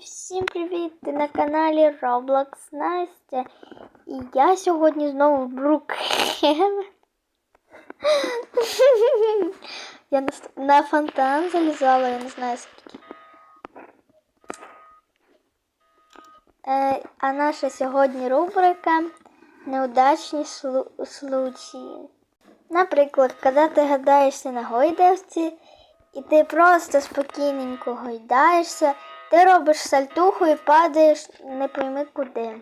всім привіт! Ти на каналі Roblox Настя. І я сьогодні знову в Брукхевен. Я на, на фонтан залізала, я не знаю скільки. Е, а наша сьогодні рубрика Неудачні случаї. Наприклад, коли ти гадаєшся на гойдавці, і ти просто спокійненько гойдаєшся, ти робиш сальтуху і падаєш не пойми куди.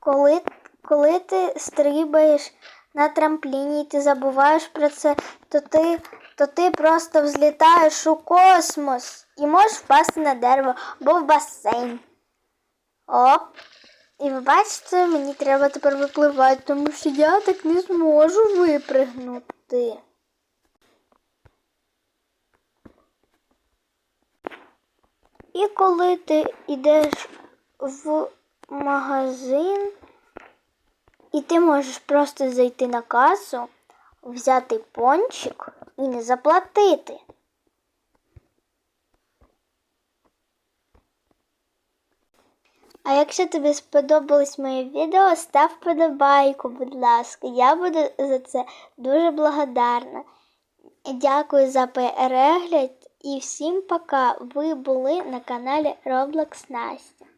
Коли, коли ти стрибаєш на трампліні і ти забуваєш про це, то ти, то ти просто взлітаєш у космос і можеш впасти на дерево або в басейн. Оп. І ви бачите, мені треба тепер випливати, тому що я так не зможу випригнути. І коли ти йдеш в магазин, і ти можеш просто зайти на касу, взяти пончик і не заплатити. А якщо тобі сподобалось моє відео, став подобайку, будь ласка. Я буду за це дуже благодарна. Дякую за перегляд і всім пока. Ви були на каналі Roblox Настя.